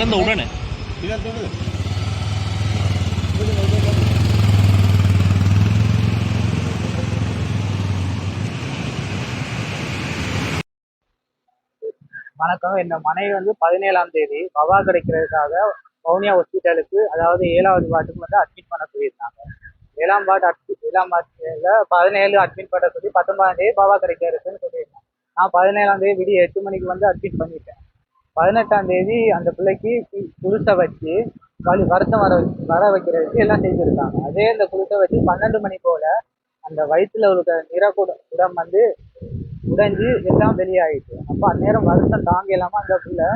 திறந்த உடனே. வணக்கம். என் மனைவி வந்து பதினேழாம் தேதி பவா கிடைக்கிறதுக்காக வவுனியா ஹாஸ்பிட்டலுக்கு அதாவது ஏழாவது வார்டுக்கு வந்து அட்மிட் பண்ண சொல்லியிருந்தாங்க ஏழாம் வார்டு அட்மிட் ஏழாம் வார்டில் பதினேழு அட்மிட் பண்ண சொல்லி பத்தொன்பதாம் தேதி பவா கிடைக்கிறதுன்னு சொல்லியிருந்தாங்க நான் பதினேழாம் தேதி விடிய எட்டு மணிக்கு வந்து அட்மிட் பண்ணிட்டேன். பதினெட்டாம் தேதி அந்த பிள்ளைக்கு கு- வச்சு வலி வருத்தம் வர வச்சு வர வைக்கிறதுக்கு எல்லாம் செஞ்சுருக்காங்க அதே அந்த குளிசை வச்சு பன்னெண்டு மணி போல அந்த வயிற்றுல இருக்கிற நிறகுட உடம் வந்து உடைஞ்சு எல்லாம் வெளியாயிடுச்சு. அப்போ அந்நேரம் வருஷம் தாங்க இல்லாமல் அந்த பிள்ளை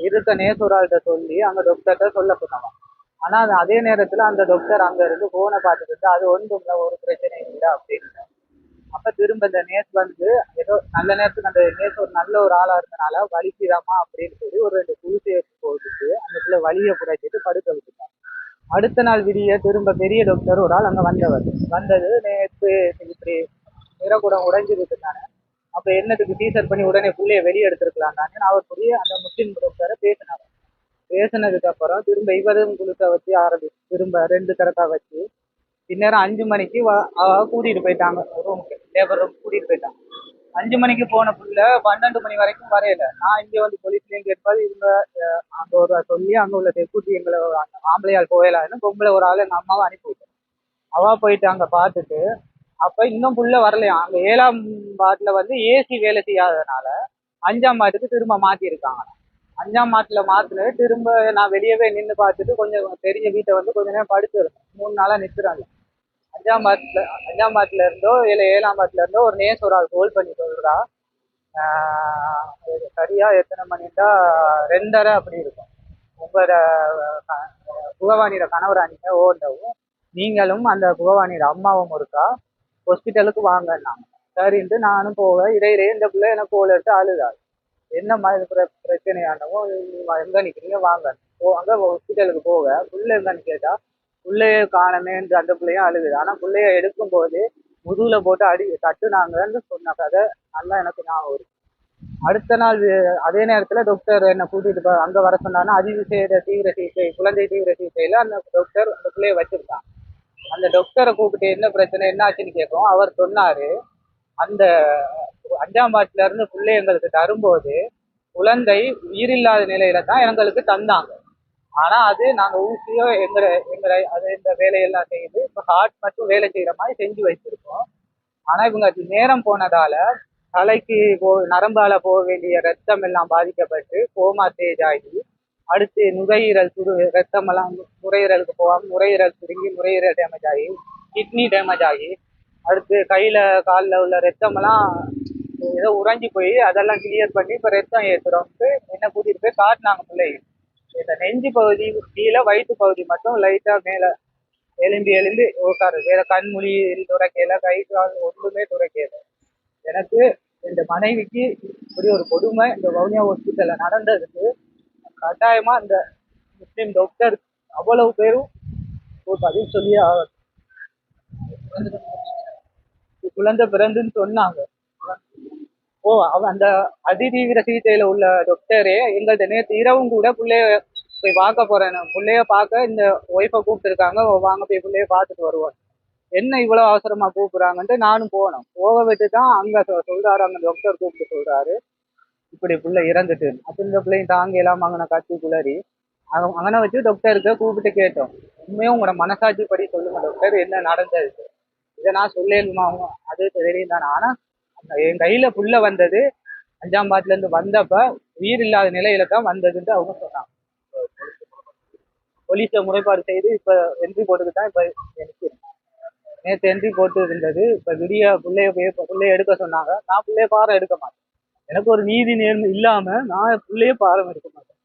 இருக்க நேசுரால்கிட்ட சொல்லி அந்த டாக்டர்கிட்ட சொல்ல சொன்னாங்க. ஆனால் அதே நேரத்தில் அந்த டாக்டர் அங்கே இருந்து ஃபோனை பார்த்துட்டு அது ஒன்றும் இல்லை ஒரு பிரச்சனையும் இல்லை அப்படின்னு அப்ப திரும்ப இந்த நேஸ் வந்து ஏதோ நல்ல நேரத்துக்கு அந்த நேஸ் ஒரு நல்ல ஒரு ஆளா இருந்தனால வலிக்குதாமா அப்படின்னு சொல்லி ஒரு ரெண்டு குளிசையை போட்டுட்டு அந்த பிள்ளை வலியை குறைச்சிட்டு படுக்க விட்டுட்டாங்க அடுத்த நாள் விடிய திரும்ப பெரிய டாக்டர் ஒரு ஆள் அங்க வந்தவர். வந்தது நேற்று இப்படி நிறகுடம் உடைஞ்சிருக்கு தானே அப்ப என்னத்துக்கு டீசர் பண்ணி உடனே பிள்ளைய வெளியே எடுத்துருக்கலாம் தானே அவர் புரிய அந்த முஸ்லீம் டாக்டரை பேசினாங்க பேசினதுக்கு அப்புறம் திரும்ப இவரும் குளிக்க வச்சு ஆரம்பிச்சு திரும்ப ரெண்டு கரெக்டா வச்சு இந்நேரம் அஞ்சு மணிக்கு வ- கூட்டிட்டு போயிட்டாங்க. ரூமுக்கு லேபர் ரூம் கூட்டிட்டு போயிட்டாங்க. அஞ்சு மணிக்கு போன புள்ள பன்னெண்டு மணி வரைக்கும் வரையல. நான் இங்கே வந்து போலீஸ்லேயும் கேட்பாது இவங்க அங்கே ஒரு சொல்லி அங்கே உள்ள செக்யூரிட்டி எங்களை ஆம்பளையால் போயலான்னு பொம்பளை ஒரு ஆள் எங்கள் அம்மாவை அனுப்பி விட்டேன். அவள் போயிட்டு அங்கே பார்த்துட்டு அப்போ இன்னும் புள்ள வரலையா? அங்கே ஏழாம் வார்டுல வந்து ஏசி வேலை செய்யாததுனால அஞ்சாம் வார்டுக்கு திரும்ப மாற்றிருக்காங்க அஞ்சாம் மாட்டில் மாத்துனது திரும்ப நான் வெளியவே நின்று பார்த்துட்டு கொஞ்சம் பெரிய வீட்டை வந்து கொஞ்ச நேரம் படுத்துருந்தேன் மூணு நாளாக நிற்கிறாங்க. அஞ்சாம் வார்டுல அஞ்சாம் வார்டுல இருந்தோ இல்ல ஏழாம் வார்டுல இருந்தோ ஒரு நேஸ் ஒரு ஆள் ஹோல் பண்ணி சொல்றா. இது சரியா எத்தனை மணிட்டா ரெண்டரை அப்படி இருக்கும். உங்களோட க- புகவாணியோட கணவராணிங்க ஓண்டவும் நீங்களும் அந்த புகவாணியோட அம்மாவும் இருக்கா? ஹாஸ்பிட்டலுக்கு வாங்கன்னாங்க சரின்ட்டு நானும் போவேன். இடையிடையே இந்த பிள்ளை எனக்கு கோல் எடுத்து அழுதாள் என்ன மாதிரி பிரச்சனையானவோ எங்க நிக்கிறீங்க? வாங்க. போ ஹாஸ்பிட்டலுக்கு போக. புள்ள எங்கன்னு கேட்டா பிள்ளைய காணமேன்ற அந்த பிள்ளையும் அழுகுது ஆனால் பிள்ளைய எடுக்கும்போது முதுகில் போட்டு அடி தட்டுனாங்கன்னு சொன்ன கதை நல்லா எனக்கு ஞாபகம் இருக்கு. அடுத்த நாள் அதே நேரத்தில் டாக்டர் என்னை கூட்டிகிட்டு அங்கே வர சொன்னாங்கன்னா அதிவிசேட தீவிர சிகிச்சை குழந்தை தீவிர சிகிச்சையில் அந்த டாக்டர் அந்த பிள்ளைய வச்சுருக்கான். அந்த டாக்டரை கூப்பிட்டு என்ன பிரச்சனை என்ன ஆச்சுன்னு கேட்கும் அவர் சொன்னார் அந்த அஞ்சாம் பாட்டிலேருந்து பிள்ளை எங்களுக்கு தரும்போது குழந்தை உயிரில்லாத நிலையில தான் எங்களுக்கு தந்தாங்க. ஆனா அது நாங்க ஊசியோ எங்களை எங்களை அது இந்த வேலையெல்லாம் செய்து இப்போ ஹார்ட் மட்டும் வேலை செய்யற மாதிரி செஞ்சு வச்சிருக்கோம். ஆனா இவங்க அது நேரம் போனதால தலைக்கு போ நரம்பால போக வேண்டிய ரத்தம் எல்லாம் பாதிக்கப்பட்டு கோமா ஸ்டேஜ் ஆகி அடுத்து நுரையீரல் துரு ரத்தம் எல்லாம் நுரையீரலுக்கு போகாம நுரையீரல் சுருங்கி நுரையீரல் டேமேஜ் ஆகி கிட்னி டேமேஜ் ஆகி அடுத்து கையில காலில் உள்ள ரத்தம் எல்லாம் ஏதோ உறைஞ்சி போய் அதெல்லாம் கிளியர் பண்ணி இப்போ ரத்தம் ஏத்துறோம்ட்டு என்ன கூட்டிட்டு போய் காட்டினாங்க பிள்ளைங்க இந்த நெஞ்சு பகுதி கீழே வயிற்று பகுதி மட்டும் லைட்டாக மேலே எலும்பி எலும்பி உட்காரு வேற கண்மொழி துறைக்கையில கை கால் ஒன்றுமே துறைக்கையில எனக்கு இந்த மனைவிக்கு இப்படி ஒரு கொடுமை இந்த வவுனியா ஹாஸ்பிட்டல்ல நடந்ததுக்கு கட்டாயமா இந்த முஸ்லீம் டாக்டர் அவ்வளவு பேரும் ஒரு பதில் சொல்லி ஆகணும். குழந்தை பிறந்துன்னு சொன்னாங்க. ஓ அந்த அதிதீவிர சிகிச்சையில உள்ள டாக்டரே எங்கள்ட்ட நேற்று இரவும் கூட பிள்ளைய போய் பார்க்க போறேன் பிள்ளைய பார்க்க இந்த ஒய்ஃபை கூப்பிட்டுருக்காங்க. வாங்க போய் பிள்ளைய பார்த்துட்டு வருவோம். என்ன இவ்வளவு அவசரமா கூப்பிடுறாங்கன்ட்டு நானும் போனோம் போக விட்டு தான் அங்க சொல்றாரு அங்க டாக்டர் கூப்பிட்டு சொல்றாரு. இப்படி பிள்ளை இறந்துட்டு. அப்படின்ற பிள்ளையும் தாங்க எல்லாம் அங்கன கத்தி குளறி அங்கன வச்சு டாக்டருக்கு கூப்பிட்டு கேட்டோம். உண்மையும் உங்களோட மனசாட்சி படி சொல்லுங்க டாக்டர் என்ன நடந்தது? இதை நான் சொல்லேன்மா அவங்க அது தெரியும் தானே. ஆனா என் கையில புள்ள வந்தது. அஞ்சாம் பாட்டுல இருந்து வந்தப்ப உயிர் இல்லாத நிலையில தான் வந்ததுன்னு அவங்க சொன்னாங்க. போலீஸை முறைப்பாடு செய்து இப்ப என்ட்ரி போட்டுக்கு தான் இப்ப எனக்கு நேற்று என்ட்ரி போட்டு இருந்தது இப்ப விடிய பிள்ளைய போய் பிள்ளைய எடுக்க சொன்னாங்க. நான் பிள்ளைய பாரம் எடுக்க மாட்டேன். எனக்கு ஒரு நீதி நேர்மை இல்லாம நான் பிள்ளைய பாரம் எடுக்க மாட்டேன்.